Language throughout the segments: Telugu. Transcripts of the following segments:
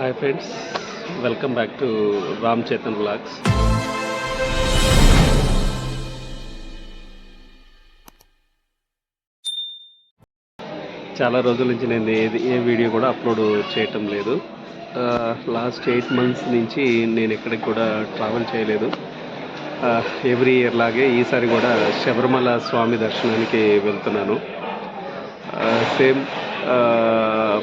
Hi friends welcome back to Ram Chetan blogs చాలా రోజుల నుంచి నేను ఏది ఏ వీడియో కూడా అప్లోడ్ చేయటం లేదు. లాస్ట్ ఎయిట్ మంత్స్ నుంచి నేను ఎక్కడికి కూడా ట్రావెల్ చేయలేదు. ఎవ్రీ ఇయర్ లాగే ఈసారి కూడా శబరిమల స్వామి దర్శనానికి వెళ్తున్నాను. సేమ్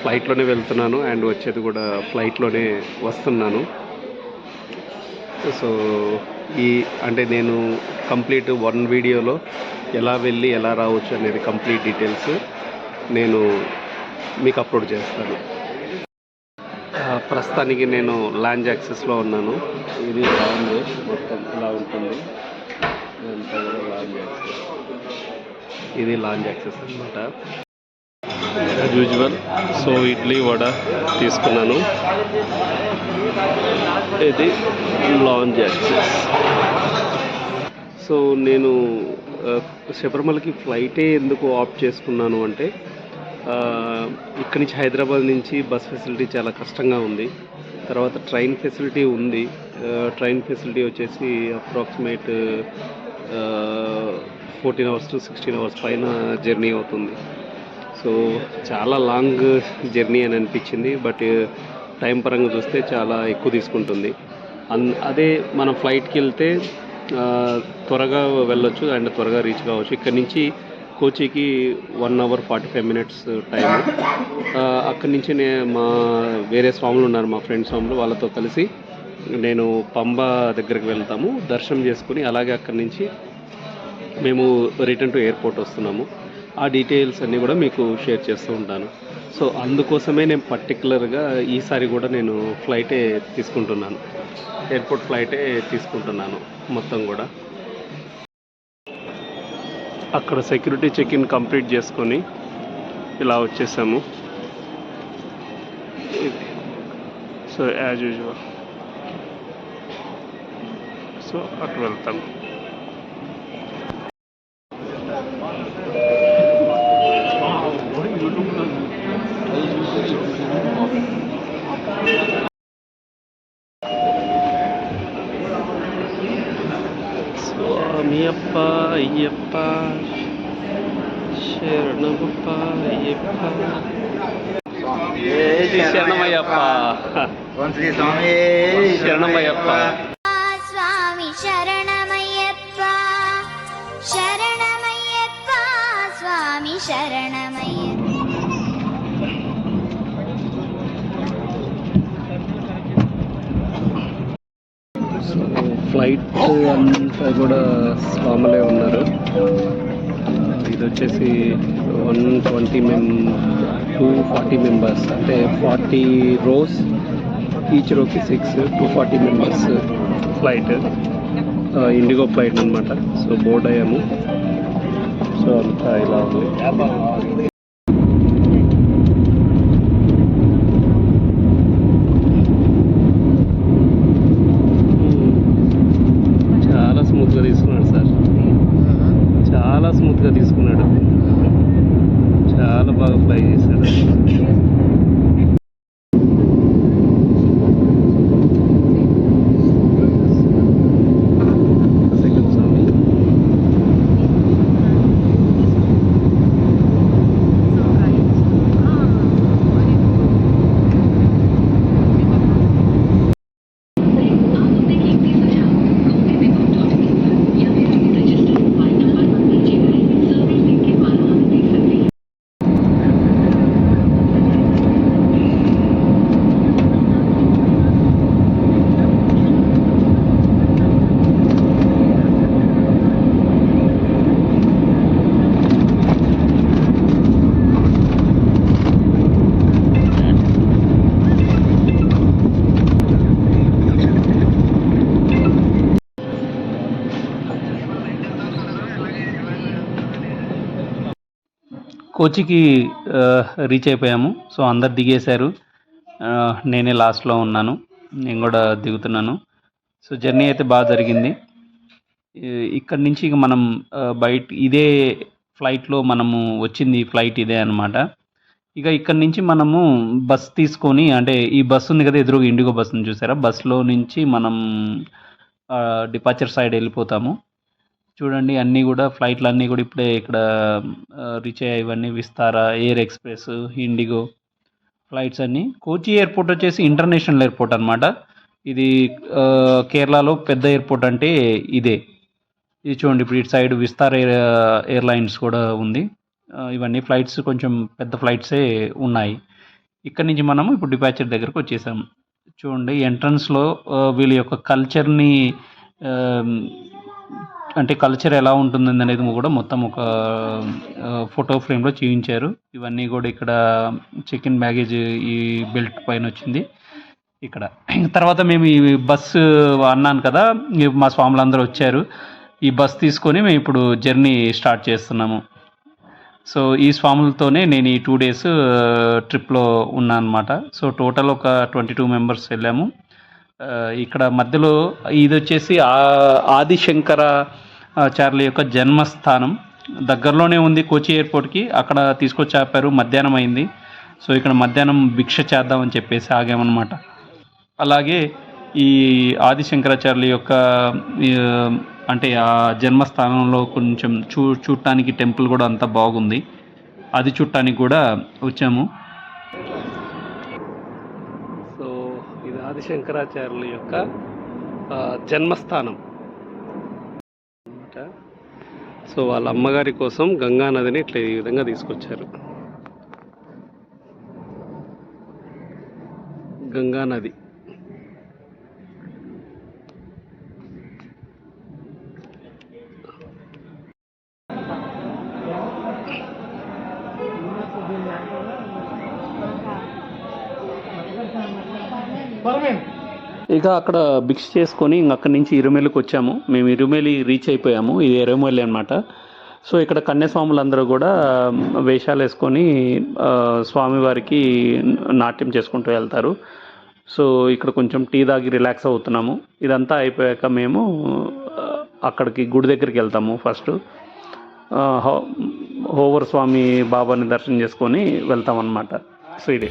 ఫ్లైట్లోనే వెళ్తున్నాను అండ్ వచ్చేది కూడా ఫ్లైట్లోనే వస్తున్నాను. సో ఈ అంటే నేను కంప్లీట్ వన్ వీడియోలో ఎలా వెళ్ళి ఎలా రావచ్చు అనేది కంప్లీట్ డీటెయిల్స్ నేను మీకు అప్లోడ్ చేస్తాను. ప్రస్తుతానికి నేను లాంజ్ యాక్సెస్లో ఉన్నాను. ఇది లాంజ్ మొత్తం ఇలా ఉంటుంది. ఇది లాంజ్ యాక్సెస్ అనమాట as usual so idli vada తీసుకున్నాను. ఇది లాంజ్ యాక్సెస్. సో నేను శబరిమలకి ఫ్లైటే ఎందుకు ఆప్ట్ చేసుకున్నాను అంటే ఇక్కడి నుంచి హైదరాబాద్ నుంచి బస్ ఫెసిలిటీ చాలా కష్టంగా ఉంది. తర్వాత ట్రైన్ ఫెసిలిటీ ఉంది. ట్రైన్ ఫెసిలిటీ వచ్చేసి approximate fourteen hours to sixteen hours పైన జర్నీ అవుతుంది. సో చాలా లాంగ్ జర్నీ అని అనిపించింది బట్ టైం పరంగా చూస్తే చాలా ఎక్కువ తీసుకుంటుంది. అన్ అదే మనం ఫ్లైట్కి వెళ్తే త్వరగా వెళ్ళొచ్చు అండ్ త్వరగా రీచ్ కావచ్చు. ఇక్కడ నుంచి కోచికి one hour forty five minutes time అక్కడి నుంచి నే మా వేరే స్వాములు ఉన్నారు మా ఫ్రెండ్ స్వాములు వాళ్ళతో కలిసి నేను పంబ దగ్గరికి వెళ్తాము. దర్శనం చేసుకుని అలాగే అక్కడి నుంచి మేము రిటర్న్ టు ఎయిర్పోర్ట్ వస్తున్నాము. ఆ డీటెయిల్స్ అన్నీ కూడా మీకు షేర్ చేస్తూ ఉంటాను. సో అందుకోసమే నేను పర్టికులర్గా ఈసారి కూడా నేను ఫ్లైటే తీసుకుంటున్నాను. ఎయిర్పోర్ట్ ఫ్లైటే తీసుకుంటున్నాను మొత్తం కూడా. అక్కడ సెక్యూరిటీ చెక్ ఇన్ కంప్లీట్ చేసుకొని ఇలా వచ్చేసాము. సో యాజ్ యూజువల్ సో అటు వెళ్తాము శరణమయ్యప్ప. శ్రీ స్వామి శరణమయ్యప్ప. స్వామి శరణమయ్యప్ప. శరణమయ్యప్ప స్వామి శరణమయ్యప్ప. ఫ్లైట్ అంతా కూడా స్వాములే ఉన్నారు. ఇది వచ్చేసి వన్ ట్వంటీ మెం టూ ఫార్టీ మెంబర్స్ అంటే forty rows each రోకి six two forty members flight IndiGo flight అనమాట సో బోర్డ్ అయ్యాము. సో అంతా ఇలా ఉంది చాలా స్మూత్గా తీసుకున్నాడు సార్ చాలా స్మూత్గా తీసుకున్నాడు చాలా బాగా ఫ్లై చేశాడు సెకండ్ స్వామి కోచికి రీచ్ అయిపోయాము. సో అందరు దిగేశారు. నేనే లాస్ట్లో ఉన్నాను. నేను కూడా దిగుతున్నాను. సో జర్నీ అయితే బాగా జరిగింది. ఇక్కడ ఇక్కడి నుంచి ఇక మనం బయట ఇదే ఫ్లైట్లో మనము వచ్చింది. ఫ్లైట్ ఇదే అనమాట ఇక ఇక్కడ నుంచి మనము బస్ తీసుకొని అంటే ఈ బస్సు ఉంది కదా ఎదురుగా ఇండిగో బస్సును చూసారా? బస్సులో నుంచి మనం డిపార్చర్ సైడ్ వెళ్ళిపోతాము. చూడండి అన్నీ కూడా ఫ్లైట్లు అన్నీ కూడా ఇప్పుడే ఇక్కడ రీచ్ అయ్యాయి. ఇవన్నీ Vistara air express IndiGo flights అన్నీ. కోచి ఎయిర్పోర్ట్ వచ్చేసి ఇంటర్నేషనల్ ఎయిర్పోర్ట్ అనమాట ఇది కేరళలో పెద్ద ఎయిర్పోర్ట్ అంటే ఇదే. ఇది చూడండి ఇప్పుడు ఇటు సైడ్ విస్తార్ ఎయిర్ ఎయిర్లైన్స్ కూడా ఉంది. ఇవన్నీ ఫ్లైట్స్ కొంచెం పెద్ద ఫ్లైట్సే ఉన్నాయి. ఇక్కడ నుంచి మనము ఇప్పుడు డిపాచర్ దగ్గరకు వచ్చేసాం చూడండి ఎంట్రన్స్లో వీళ్ళ యొక్క కల్చర్ని అంటే కల్చర్ ఎలా ఉంటుంది అనేది కూడా మొత్తం ఒక ఫోటో ఫ్రేమ్లో చూపించారు. ఇవన్నీ కూడా ఇక్కడ చెక్ ఇన్ బ్యాగేజ్ ఈ బెల్ట్ పైన వచ్చింది. ఇక్కడ తర్వాత మేము ఈ బస్సు అన్నాను కదా మా స్వాములు అందరూ వచ్చారు. ఈ బస్ తీసుకొని మేము ఇప్పుడు జర్నీ స్టార్ట్ చేస్తున్నాము. సో ఈ స్వాములతోనే నేను ఈ టూ డేస్ ట్రిప్లో ఉన్నాను అనమాట సో టోటల్ ఒక ట్వంటీ టూ మెంబర్స్ వెళ్ళాము ఇక్కడ మధ్యలో ఇది వచ్చేసి ఆదిశంకర చార్లీ యొక్క జన్మస్థానం దగ్గరలోనే ఉంది కోచి ఎయిర్పోర్ట్కి. అక్కడ తీసుకొచ్చి ఆపారు మధ్యాహ్నం అయింది. సో ఇక్కడ మధ్యాహ్నం భిక్ష చేద్దామని చెప్పేసి ఆగామన్నమాట. అలాగే ఈ ఆదిశంకరాచార్యుల యొక్క అంటే ఆ జన్మస్థానంలో కొంచెం చూ చూడటానికి టెంపుల్ కూడా అంతా బాగుంది. అది చూడటానికి కూడా వచ్చాము. సో ఇది ఆదిశంకరాచార్యుల యొక్క జన్మస్థానం. అనమాట సో వాళ్ళ అమ్మగారి కోసం గంగా నదిని ఇట్లా ఈ విధంగా తీసుకొచ్చారు. గంగా నది. ఇక అక్కడ భిక్ష చేసుకొని ఇంక అక్కడి నుంచి ఇరుమేలికి వచ్చాము. మేము ఇరుమేలి రీచ్ అయిపోయాము. ఇది ఇరుమేలి అనమాట సో ఇక్కడ కన్యాస్వాములందరూ కూడా వేషాలు వేసుకొని స్వామివారికి నాట్యం చేసుకుంటూ వెళ్తారు. సో ఇక్కడ కొంచెం టీ తాగి రిలాక్స్ అవుతున్నాము. ఇదంతా అయిపోయాక మేము అక్కడికి గుడి దగ్గరికి వెళ్తాము ఫస్ట్. హో- హోవర్ స్వామి బాబాని దర్శనం చేసుకొని వెళ్తాం సో ఇదే.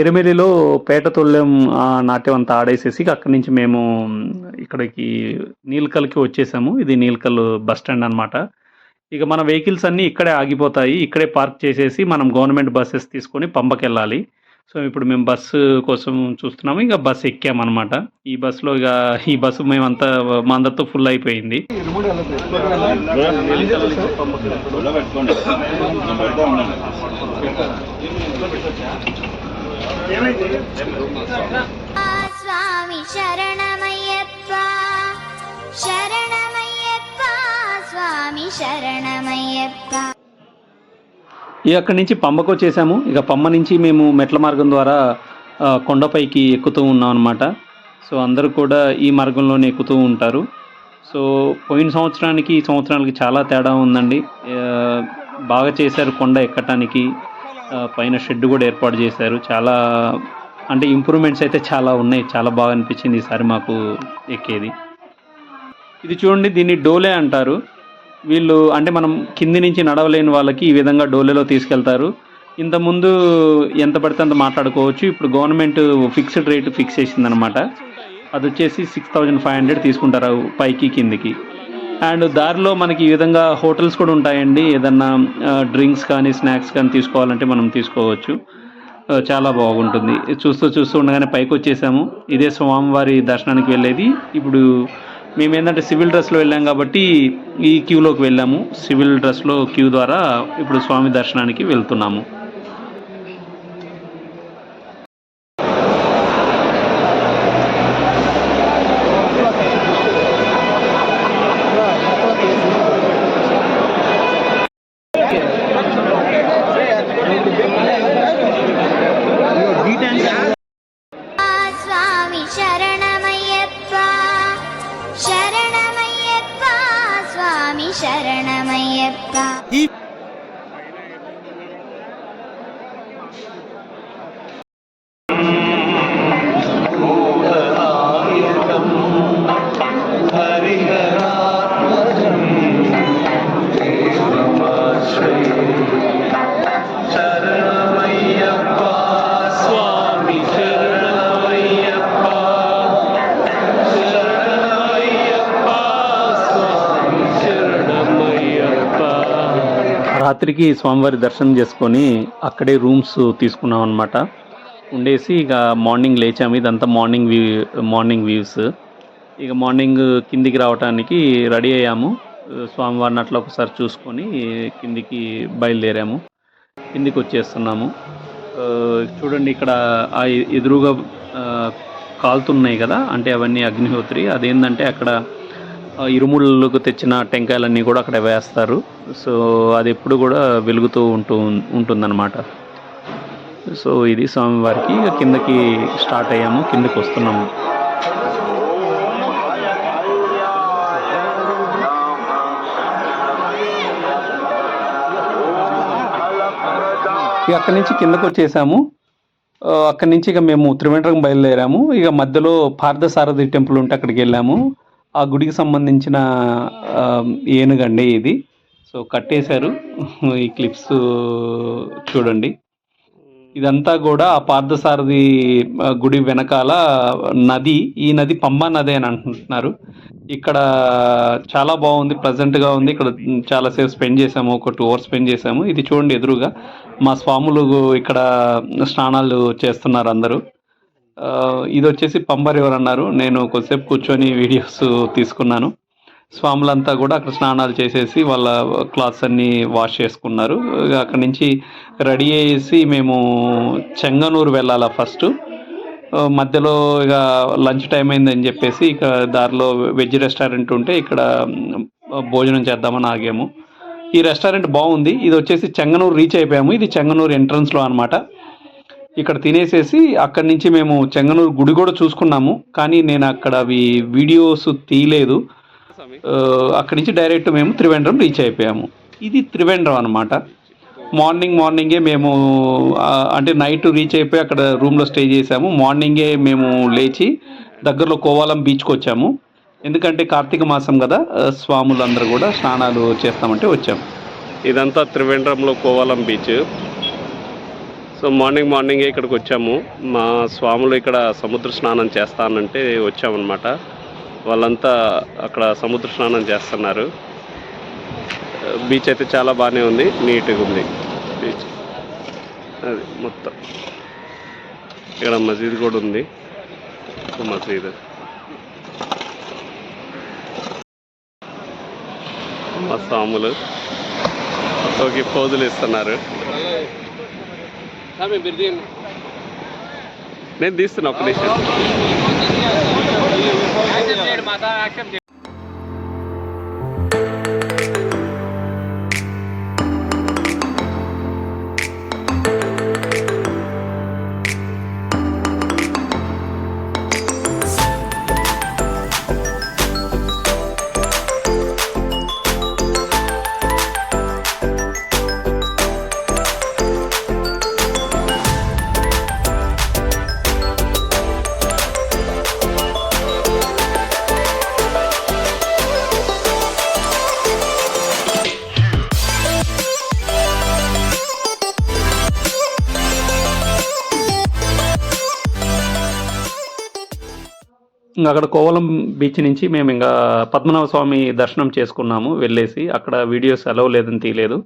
ఎరుమెలిలో పేట తొల్లెం నాట్యం అంతా ఆడేసేసి అక్కడి నుంచి మేము ఇక్కడికి నీలకల్కి వచ్చేసాము. ఇది నీలకల్ బస్ స్టాండ్ అనమాట ఇక మన వెహికల్స్ అన్నీ ఇక్కడే ఆగిపోతాయి. ఇక్కడే పార్క్ చేసేసి మనం గవర్నమెంట్ బస్సెస్ తీసుకొని పంపకెళ్ళాలి. సో ఇప్పుడు మేము బస్సు కోసం చూస్తున్నాము. ఇంకా బస్సు ఎక్కామన్నమాట. ఈ బస్సులో ఇక ఈ బస్సు మేమంతా మా అందరితో ఫుల్ అయిపోయింది. స్వామి శరణమయ్యప్ప శరణమయ్యప్ప స్వామి శరణమయ్యప్ప. అక్కడి నుంచి పంబకు వచ్చేసాము. ఇక పంబ నుంచి మేము మెట్ల మార్గం ద్వారా కొండపైకి ఎక్కుతూ ఉన్నాం అనమాట సో అందరూ కూడా ఈ మార్గంలోనే ఎక్కుతూ ఉంటారు. సో పోయిన సంవత్సరానికి ఈ సంవత్సరానికి చాలా తేడా ఉందండి. బాగా చేశారు కొండ ఎక్కటానికి. పైన షెడ్ కూడా ఏర్పాటు చేశారు. చాలా అంటే ఇంప్రూవ్మెంట్స్ అయితే చాలా ఉన్నాయి. చాలా బాగా అనిపించింది ఈసారి మాకు ఎక్కేది. ఇది చూడండి దీన్ని డోలే అంటారు. వీళ్ళు అంటే మనం కింది నుంచి నడవలేని వాళ్ళకి ఈ విధంగా డోలేలో తీసుకెళ్తారు. ఇంతకుముందు ఎంత పడితే అంత మాట్లాడుకోవచ్చు. ఇప్పుడు గవర్నమెంట్ ఫిక్స్డ్ రేటు ఫిక్స్ చేసిందనమాట అది వచ్చేసి సిక్స్ థౌజండ్ ఫైవ్ హండ్రెడ్ తీసుకుంటారు పైకి కిందికి. అండ్ దారిలో మనకి ఈ విధంగా హోటల్స్ కూడా ఉంటాయండి. ఏదన్నా డ్రింక్స్ కానీ స్నాక్స్ కానీ తీసుకోవాలంటే మనం తీసుకోవచ్చు. చాలా బాగుంటుంది. చూస్తూ చూస్తూ ఉండగానే పైకి వచ్చేసాము. ఇదే స్వామివారి దర్శనానికి వెళ్ళేది. ఇప్పుడు మేము ఏంటంటే సివిల్ డ్రెస్లో వెళ్ళాం కాబట్టి ఈ క్యూలోకి వెళ్ళాము. సివిల్ డ్రెస్లో క్యూ ద్వారా ఇప్పుడు స్వామి దర్శనానికి వెళ్తున్నాము. శరణమయ్యప్ప రాత్రికి స్వామివారి దర్శనం చేసుకొని అక్కడే రూమ్స్ తీసుకున్నాం అనమాట ఉండేసి ఇక మార్నింగ్ లేచాము. ఇదంతా మార్నింగ్ వ్యూ మార్నింగ్ వ్యూస్ ఇక మార్నింగ్ కిందికి రావడానికి రెడీ అయ్యాము. స్వామివారిని అట్లా ఒకసారి చూసుకొని కిందికి బయలుదేరాము. కిందికి వచ్చేస్తున్నాము. చూడండి ఇక్కడ ఆ ఎదురుగా కాలుతున్నాయి కదా. అంటే అవన్నీ అగ్నిహోత్రి. అదేంటంటే అక్కడ ఇరుముళ్ళకు తెచ్చిన టెంకాయలన్నీ కూడా అక్కడ వేస్తారు. సో అది ఎప్పుడు కూడా వెలుగుతూ ఉంటూ ఉంటుందన్నమాట. సో ఇది స్వామివారికి ఇక కిందకి స్టార్ట్ అయ్యాము. కిందకి వస్తున్నాము. ఇక అక్కడి నుంచి కిందకు వచ్చేసాము. అక్కడి నుంచి ఇక మేము త్రివేంద్రం బయలుదేరాము. ఇక మధ్యలో పార్థసారథి టెంపుల్ ఉంటే అక్కడికి వెళ్ళాము. ఆ గుడికి సంబంధించిన ఏనుగండి ఇది. సో కట్టేశారు. ఈ క్లిప్స్ చూడండి. ఇదంతా కూడా ఆ పార్థసారథి గుడి వెనకాల నది ఈ నది పంబా నది అని అంటున్నారు. ఇక్కడ చాలా బాగుంది ప్రజెంట్గా ఉంది. ఇక్కడ చాలాసేపు స్పెండ్ చేసాము ఒక టూ అవర్స్ స్పెండ్ చేసాము. ఇది చూడండి ఎదురుగా మా స్వాములు ఇక్కడ స్నానాలు చేస్తున్నారు అందరూ. ఇది వచ్చేసి పంబర్ ఎవరు అన్నారు. నేను కొద్దిసేపు కూర్చొని వీడియోస్ తీసుకున్నాను. స్వాములంతా కూడా అక్కడ స్నానాలు చేసేసి వాళ్ళ క్లాత్స్ అన్నీ వాష్ చేసుకున్నారు. అక్కడి నుంచి రెడీ అయ్యేసి మేము చెంగనూరు వెళ్ళాలా ఫస్ట్. మధ్యలో ఇక లంచ్ టైం అయిందని చెప్పేసి ఇక దారిలో వెజ్ రెస్టారెంట్ ఉంటే ఇక్కడ భోజనం చేద్దామని ఆగాము. ఈ రెస్టారెంట్ బాగుంది. ఇది వచ్చేసి చెంగనూరు రీచ్ అయిపోయాము. ఇది చెంగనూరు ఎంట్రన్స్లో అనమాట ఇక్కడ తినేసేసి అక్కడి నుంచి మేము చెంగనూరు గుడి కూడా చూసుకున్నాము. కానీ నేను అక్కడ అవి వీడియోస్ తీయలేదు. అక్కడి నుంచి డైరెక్ట్ మేము త్రివేంద్రం రీచ్ అయిపోయాము. ఇది త్రివేంద్రం అనమాట మార్నింగ్ మార్నింగే మేము అంటే నైట్ రీచ్ అయిపోయి అక్కడ రూమ్లో స్టే చేసాము మార్నింగే మేము లేచి దగ్గరలో కోవాలం బీచ్కి వచ్చాము. ఎందుకంటే కార్తీక మాసం కదా స్వాములందరూ కూడా స్నానాలు చేస్తామంటే వచ్చాము. ఇదంతా త్రివేంద్రంలో కోవలం బీచ్. సో మార్నింగ్ మార్నింగే ఇక్కడికి వచ్చాము. మా స్వాములు ఇక్కడ సముద్ర స్నానం చేస్తానంటే వచ్చామన్నమాట. వాళ్ళంతా అక్కడ సముద్ర స్నానం చేస్తున్నారు. బీచ్ అయితే చాలా బాగానే ఉంది. నీట్గా ఉంది. బీచ్. అది మొత్తం. ఇక్కడ మసీద్ కూడా ఉంది. మసీద్. మా స్వాములు. ఓకే పోజులు ఇస్తున్నారు. నేను తీస్తున్నా ఒక్క నిమిషం. ఇంకా అక్కడ కోవలం బీచ్ నుంచి మేము ఇంకా పద్మనాభ స్వామి దర్శనం చేసుకున్నాము వెళ్ళేసి. అక్కడ వీడియోస్ అలవ్ లేదని తీయలేదు.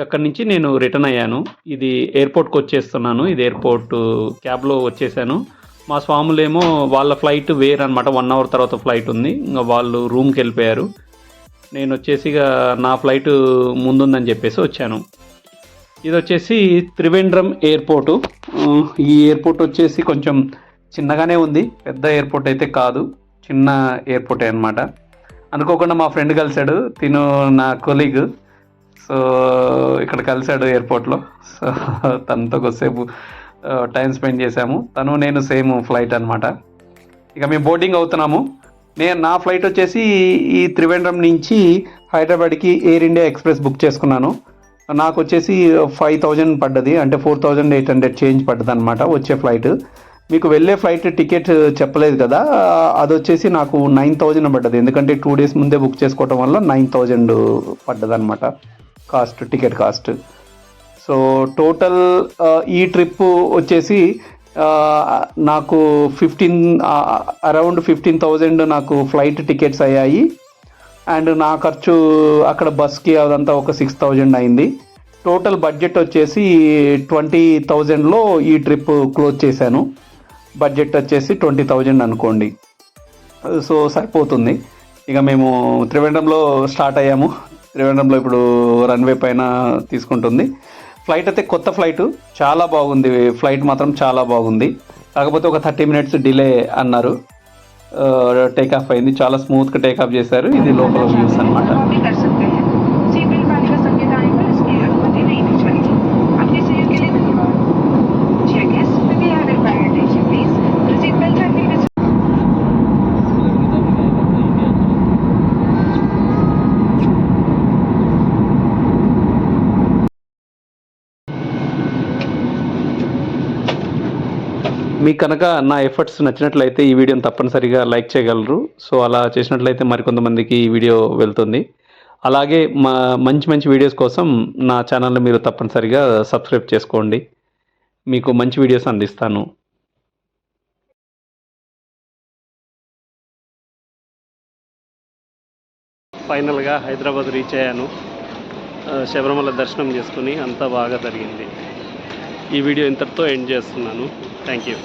అక్కడి నుంచి నేను రిటర్న్ అయ్యాను. ఇది ఎయిర్పోర్ట్కి వచ్చేస్తున్నాను. ఇది ఎయిర్పోర్ట్ క్యాబ్లో వచ్చేసాను. మా స్వాములేమో వాళ్ళ ఫ్లైట్ వేర్ అనమాట వన్ అవర్ తర్వాత ఫ్లైట్ ఉంది. ఇంకా వాళ్ళు రూమ్కి వెళ్ళిపోయారు. నేను వచ్చేసి ఇక నా ఫ్లైట్ ముందుందని చెప్పేసి వచ్చాను. ఇది వచ్చేసి త్రివేంద్రం ఎయిర్పోర్టు. ఈ ఎయిర్పోర్ట్ వచ్చేసి కొంచెం చిన్నగానే ఉంది. పెద్ద ఎయిర్పోర్ట్ అయితే కాదు. చిన్న ఎయిర్పోర్టే అనమాట అనుకోకుండా మా ఫ్రెండ్ కలిశాడు. తిను నా కొలీగ్ సో ఇక్కడ కలిశాడు ఎయిర్పోర్ట్లో సో తనతో కొద్దిసేపు టైం స్పెండ్ చేశాము. తను నేను సేమ్ ఫ్లైట్ అనమాట ఇక మేము బోర్డింగ్ అవుతున్నాము. నేను నా ఫ్లైట్ వచ్చేసి ఈ త్రివేంద్రం నుంచి హైదరాబాద్కి ఎయిర్ ఇండియా ఎక్స్ప్రెస్ బుక్ చేసుకున్నాను. నాకు వచ్చేసి ఫైవ్ థౌజండ్ పడ్డది. అంటే four thousand eight hundred change పడ్డది అనమాట వచ్చే ఫ్లైట్ మీకు వెళ్ళే ఫ్లైట్ టికెట్ చెప్పలేదు కదా అది వచ్చేసి నాకు నైన్ థౌజండ్ పడ్డది. ఎందుకంటే టూ డేస్ ముందే బుక్ చేసుకోవటం వల్ల నైన్ థౌజండ్ పడ్డది అనమాట cost ticket cost. So total ఈ ట్రిప్ వచ్చేసి నాకు ఫిఫ్టీన్ అరౌండ్ ఫిఫ్టీన్ థౌజండ్ నాకు ఫ్లైట్ టికెట్స్ అయ్యాయి. అండ్ నా ఖర్చు అక్కడ బస్కి అదంతా ఒక సిక్స్ థౌజండ్ అయింది. టోటల్ బడ్జెట్ వచ్చేసి ట్వంటీ థౌజండ్లో ఈ ట్రిప్ క్లోజ్ చేశాను. బడ్జెట్ వచ్చేసి ట్వంటీ థౌజండ్ అనుకోండి. సో సరిపోతుంది. ఇక మేము త్రివేంద్రంలో స్టార్ట్ అయ్యాము. త్రివేంద్రంలో ఇప్పుడు రన్వే పైన తీసుకుంటుంది. ఫ్లైట్ అయితే కొత్త ఫ్లైట్ చాలా బాగుంది. ఫ్లైట్ మాత్రం చాలా బాగుంది. కాకపోతే ఒక థర్టీ మినిట్స్ డిలే అన్నారు. టేక్ ఆఫ్ అయింది. చాలా స్మూత్గా టేక్ ఆఫ్ చేశారు. ఇది లోపల వ్యూస్ అనమాట మీకు కనుక నా ఎఫర్ట్స్ నచ్చినట్లయితే ఈ వీడియోని తప్పనిసరిగా లైక్ చేయగలరు. సో అలా చేసినట్లయితే మరికొంతమందికి ఈ వీడియో వెళ్తుంది. అలాగే మా మంచి మంచి వీడియోస్ కోసం నా ఛానల్ని మీరు తప్పనిసరిగా సబ్స్క్రైబ్ చేసుకోండి. మీకు మంచి వీడియోస్ అందిస్తాను. ఫైనల్గా హైదరాబాద్ రీచ్ అయ్యాను. శబరిమల దర్శనం చేసుకుని అంతా బాగా జరిగింది. ఈ వీడియో ఇంతటితో ఎండ్ చేస్తున్నాను. Thank you